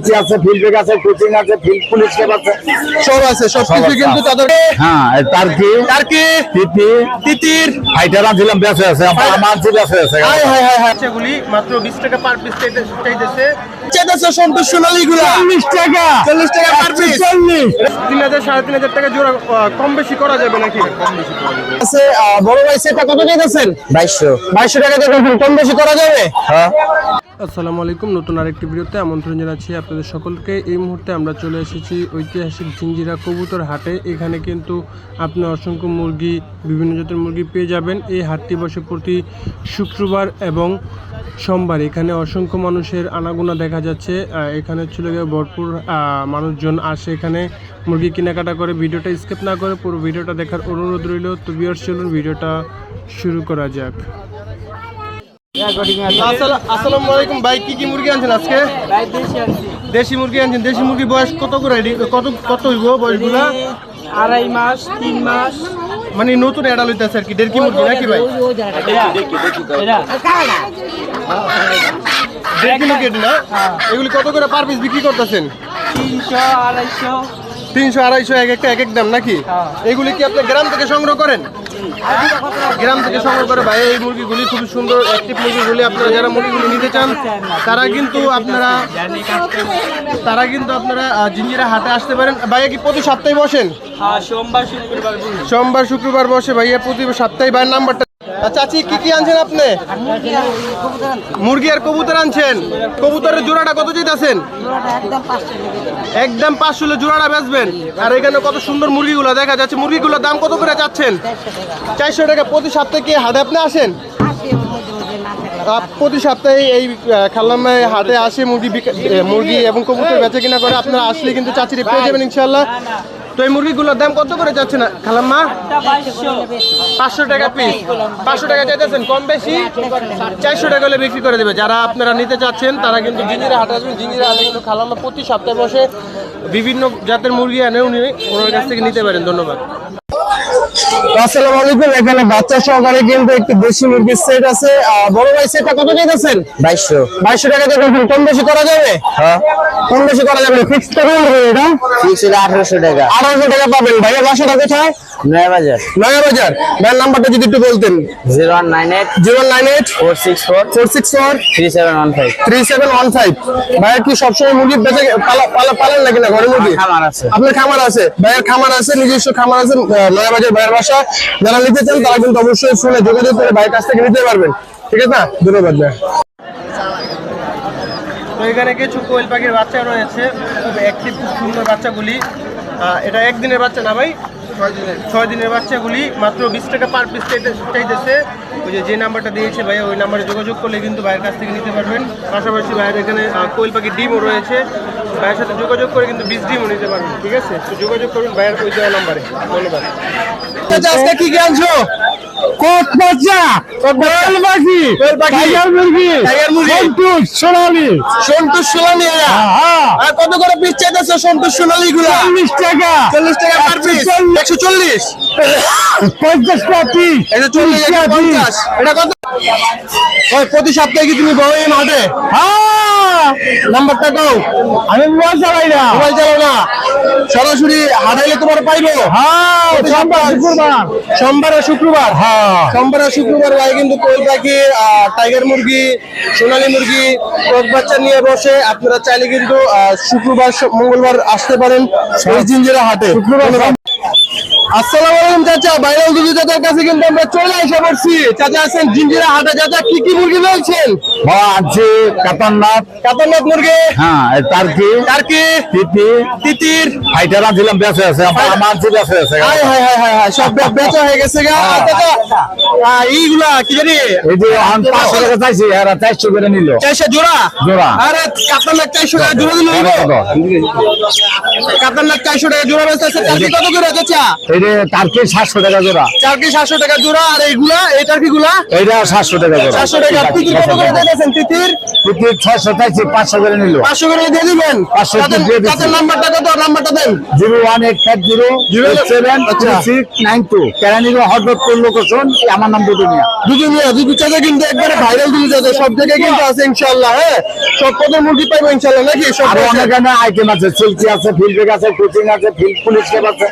আছে আছে field break আছে কোচিং আছে ফিল্ড পুলিশ ক্যাব আছে। সব আছে সব সব কিছু কিন্তু তাদের হ্যাঁ এই টার্কি টার্কি তিতি। তিতির। ফাইটার আনছিলাম বেঁচে আছে আমার মানছি বেঁচে আছে। হাই হাই হাই হাই বাচ্চাগুলি মাত্র বিশ টাকা পার পিস চাইতেছে। চেতাছে সন্তোষ সোনালী গুলা চল্লিশ টাকা। চল্লিশ টাকা পার পিস চল্লিশ। তিন হাজার সাড়ে তিন হাজার টাকা জোড়া কম বেশি করা যাবে নাকি? কম বেশি করা যাবে। আছে বড় ভাই সেটা কত দিতেছেন বাইশশো। বাইশশো টাকা দিতেছেন কম বেশি করা যাবে? হ্যাঁ। আসসালামু আলাইকুম। নতুন আরেকটি ভিডিওতে আমন্ত্রণ জানাচ্ছি আপনাদের সকলকে। এই মুহূর্তে আমরা চলে এসেছি ঐতিহাসিক ঝিঞ্জিরা কবুতর হাটে। এখানে কিন্তু আপনি অসংখ্য মুরগি, বিভিন্ন জাতের মুরগি পেয়ে যাবেন। এই হাটটি বসে প্রতি শুক্রবার এবং সোমবার। এখানে অসংখ্য মানুষের আনাগোনা দেখা যাচ্ছে। এখানে ছিল ভরপুর মানুষজন আসে এখানে মুরগি কেনাকাটা করে। ভিডিওটা স্কিপ না করে পুরো ভিডিওটা দেখার অনুরোধ রইল। তো বিয়ার চলুন, ভিডিওটা শুরু করা যাক। আসসালামু আলাইকুম। ভাই কি কি মুরগি আনছেন আজকে? দেশি মুরগি আনছেন। দেশি মুরগি বয়স কত করে? কত কত হইব বয়সগুলা? আড়াই মাস তিন মাস। মানে নতুন এডাল হইতেছে আর কি। দেড় কি মুরগি নাকি ভাই? দেড় কি মুরগি না? এগুলি কত করে পার পিস বিক্রি করতেছেন? তিনশো আড়াইশো। তিনশো আড়াইশো এক একটা এক এক দাম নাকি? এগুলি কি আপনি গ্রাম থেকে সংগ্রহ করেন? গ্রাম থেকে সংগ্রহ করে ভাই এই মুরগিগুলি খুবই সুন্দর অ্যাক্টিভ মুরগিগুলি। আপনারা যারা মুরগিগুলি নিতে চান তারা কিন্তু আপনারা তারা কিন্তু আপনারা জিঞ্জিরা হাটে আসতে পারেন। ভাইয়া কি প্রতি সপ্তাহে বসেন? হ্যাঁ সোমবার শুক্রবার সোমবার শুক্রবার বসে ভাইয়া প্রতি সপ্তাহে ভাইয়ের নাম্বারটা চাচি কি কি আনছেন আপনি? মুরগি আর কবুতর আনছেন। কবুতরের জোড়াটা কত চাইতেছেন একদম পাঁচশো জোড়াটা বেচবেন। আর এখানে কত সুন্দর মুরগিগুলো দেখা যাচ্ছে। মুরগিগুলোর দাম কত করে চাচ্ছেন? চারশো টাকা। প্রতি সপ্তাহে কি হাটে আপনি আসেন? প্রতি সপ্তাহে এই খাল্লামায় হাটে আসে মুরগি মুরগি এবং কবুতর বেচে কিনা করে। আপনারা আসলে কিন্তু চাচিরি পেয়ে যাবেন ইনশাল্লাহ তো এই মুরগিগুলোর দাম কত করে যাচ্ছেন খালাম্মা? বাইশশো পাঁচশো টাকা পিস পাঁচশো টাকা চাইতেছেন, কম বেশি? চারশো টাকা হলে বিক্রি করে দেবে। যারা আপনারা নিতে চাচ্ছেন, তারা কিন্তু জিঞ্জিরা হাট আসবেন। জিঞ্জিরা হাটে কিন্তু খালাম্মা প্রতি সপ্তাহে বসে বিভিন্ন জাতের মুরগি আনে, উনি ওনার কাছ থেকে নিতে পারেন। ধন্যবাদ। আসসালামু আলাইকুম। এখানে বাচ্চা সহকারে কিন্তু একটু দেশি মুরগির সেট আছে। বড় ভাই সেটটা কত দিতেছেন বাইশশো। বাইশশো টাকা দেখুন কম বেশি করা যাবে? হ্যাঁ। কম বেশি করা যাবে ফিক্স টাকা এটা? ফিক্স হলো আঠারোশো টাকা। আঠারোশো টাকা পাবেন। ভাইয়ের বাসাটা কোথায়? নয় বাজার নয়া ভাইয়ের নাম্বারটা যদি একটু বলতেন। Zero one nine eight zero nine eight four six four four six four three seven one five. Three seven one five. ভাইয়ের কি সবসময় মুরগি বেঁচে পালা পালা পালেন নাকি না ঘরে মুরগি? খামার আছে। আপনার খামার আছে। ভাইয়ের খামার আছে নিজস্ব খামার আছে আহ, নয়া বাজার ভাইয়ের বাসা। যারা নিতে চান, তারা কিন্তু অবশ্যই ফোনে যোগাযোগ করে বাইরের কাছ থেকে নিতে পারবেন। ঠিক আছে? না ধন্যবাদ তো এখানে কিছু কোয়েল পাখির বাচ্চা রয়েছে, খুব অ্যাক্টিভ খুব সুন্দর বাচ্চাগুলি। এটা একদিনের বাচ্চা না ভাই? ছয় দিনের। বাচ্চাগুলি মাত্র বিশ টাকা পার পিস চাইতেছে। ওই যে যে নাম্বারটা দিয়েছে ভাইয়া, ওই নাম্বারে যোগাযোগ করলে কিন্তু ভাইয়ের কাছ থেকে নিতে পারবেন। পাশাপাশি ভাইয়ের এখানে কোয়েল পাখির ডিমও রয়েছে। ভাইয়ের সাথে যোগাযোগ করে কিন্তু বিশ ডিমও নিতে পারবেন, ঠিক আছে? তো যোগাযোগ করবেন ভাইয়ের ওই দেওয়া নাম্বারে। ধন্যবাদ। কি কোট বাচ্চা কোয়েল পাখি কোয়েল পাখি টাইগার মুরগি টাইগার মুরগি। সন্তুষ সোনালী। সন্তুষ সোনালী আর কত করে পিস চাইতেছে সন্তুষ সোনালী গুলো চল্লিশ টাকা। চল্লিশ টাকা পার পিস একশো চল্লিশ। পঞ্চাশ টাকা পিস একশো চল্লিশ এটা কত? প্রতি সপ্তাহে কি তুমি বড় এই মাঠে? নাম্বারটা দাও। আমি মোবাইল চালাই না। মোবাইল চালাও না। সরাসরি হাটাইলে তোমার পাইবো। হ্যাঁ সোমবার শুক্রবার। সোমবার আর শুক্রবার? হ্যাঁ। সোমবার আর শুক্রবার ভাই কিন্তু কোয়েল পাখি টাইগার মুরগি সোনালী মুরগি কক বাচ্চা নিয়ে বসে। আপনারা চাইলে কিন্তু শুক্রবার মঙ্গলবার আসতে পারেন। এই জিঞ্জিরা হাটে। শুক্রবার আসসালামু আলাইকুম চাচা। ভাইরাল দুধু চাচার কাছে কিন্তু আমরা চলে এসে পড়ছি চাচা আছেন জিঞ্জিরা হাটে। চাচা কি কি মুরগি রয়েছেন? আছে কাতারনাথ কাতারনাথ মুরগি? হ্যাঁ টার্কি। টার্কি? তিতি। তিতির? ফাইটার আনছিলাম বেঁচে আছে। আমার মানছি বেঁচে আছে। হাই হাই হাই হাই সব বেচা হয়ে গেছে গা। চাচা এইগুলা কি জানি? এই যে আমি পাঁচশো টাকা চাইছি এরা চারশো করে নিল। চারশো জোড়া? জোড়া। আরে কাতারনাথ চারশো টাকা জোড়া দিল কত? কাতারনাথ চারশো টাকা জোড়া বেচতেছে টার্কি কত করে চাচা? এটা টার্কি সাতশো টাকা জোড়া। টার্কি সাতশো টাকা জোড়া আর এইগুলা এই টার্কিগুলা? এইটা সাতশো টাকা জোড়া। চারশো টাকা তিতির কত করে দিতেছেন তিতির তিতির ছয়শো চাইছি পাঁচশো করে নিল। পাঁচশো করে দিয়ে দিবেন? পাঁচশো তাদের- দিয়ে দিচ্ছি। তাদের নাম্বারটা কত? নাম্বারটা দেন। Zero one eight five zero zero seven আচ্ছা। Six nine two. কেরানীগঞ্জ হরদত্তর লোকেশন আমার নাম দুদুমিয়া দুধু মিয়া চাচা কিন্তু একবারে ভাইরাল চাচা সব জায়গায় কিন্তু আছে ইনশাল্লাহ হ্যাঁ? সব পদের মুরগি পাইবো ইনশাল্লাহ নাকি? সব? অনেক আইটেম আছে সিল্কি আছে ফিল্ডবেক আছে কোচিং আছে ফিল্ড পুলিশ আছে।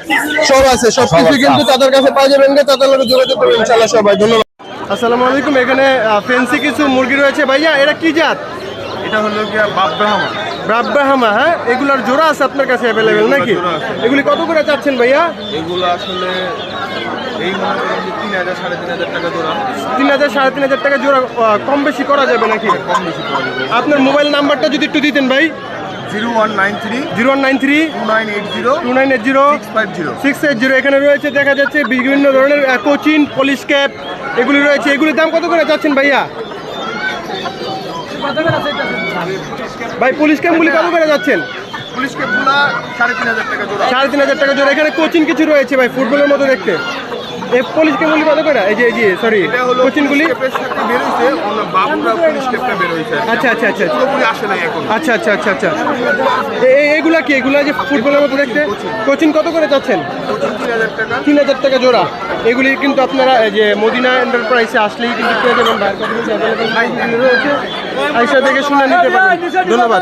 সব আছে সব সব কিছু আছে। কিন্তু তাদের কাছে পাওয়া যাবেন না তাদের লোক যোগাযোগ করবেন ইনশাল্লাহ সবাই ধন্যবাদ। আসসালামু আলাইকুম এখানে ফেন্সি কিছু মুরগি রয়েছে। ভাইয়া এটা কি জাত? এটা হলো গিয়া বাব্রাহামা ব্রাব্রাহামা হ্যাঁ? এগুলার জোড়া আছে আপনার কাছে অ্যাভেলেবেল নাকি? এগুলি কত করে চাচ্ছেন ভাইয়া? এগুলো আসলে এই মনে তিন হাজার সাড়ে তিন হাজার টাকা জোড়া। তিন হাজার সাড়ে তিন হাজার টাকা জোড়া কম বেশি করা যাবে নাকি? কম বেশি পড়ে যাবে। আপনার মোবাইল নাম্বারটা যদি একটু দিতেন ভাই। Zero one nine three zero one nine three two nine eight zero two nine eight zero five zero six eight zero. এখানে রয়েছে দেখা যাচ্ছে বিভিন্ন ধরনের কোচিন পলিশ ক্যাপ এগুলি রয়েছে। এগুলির দাম কত করে যাচ্ছেন ভাইয়া? ভাই পুলিশ ক্যাম্পগুলি কত করে যাচ্ছেন? পুলিশ ক্যাবগুলা সাড়ে তিন হাজার টাকা জোড়া। সাড়ে তিন হাজার টাকা জোড়া। এখানে কোচিং কিছু রয়েছে ভাই ফুটবলের মতো দেখতে। এই পুলিশ ক্যাম্পগুলি কত করে এই যে এই যে সরি ক্যাপের সাথে বের হয়েছে অন্য বাবুরা পুলিশ ক্যাপটা বের হয়েছে আচ্ছা আচ্ছা আচ্ছা আচ্ছা। পুরোপুরি আসে নাই এখন। আচ্ছা আচ্ছা আচ্ছা আচ্ছা। এ- এ- এগুলা কি? এগুলা যে ফুটবলের মতো দেখতে? কোচিং। কত করে যাচ্ছেন তিন হাজার টাকা। জোড়া। এগুলি কিন্তু আপনারা এই যে মদিনা এন্টারপ্রাইসে আসলেই কিন্তু পেয়ে যাবেন বাইরের রয়েছে? আইসা দেখে শুনে নিতে পারেন। ধন্যবাদ।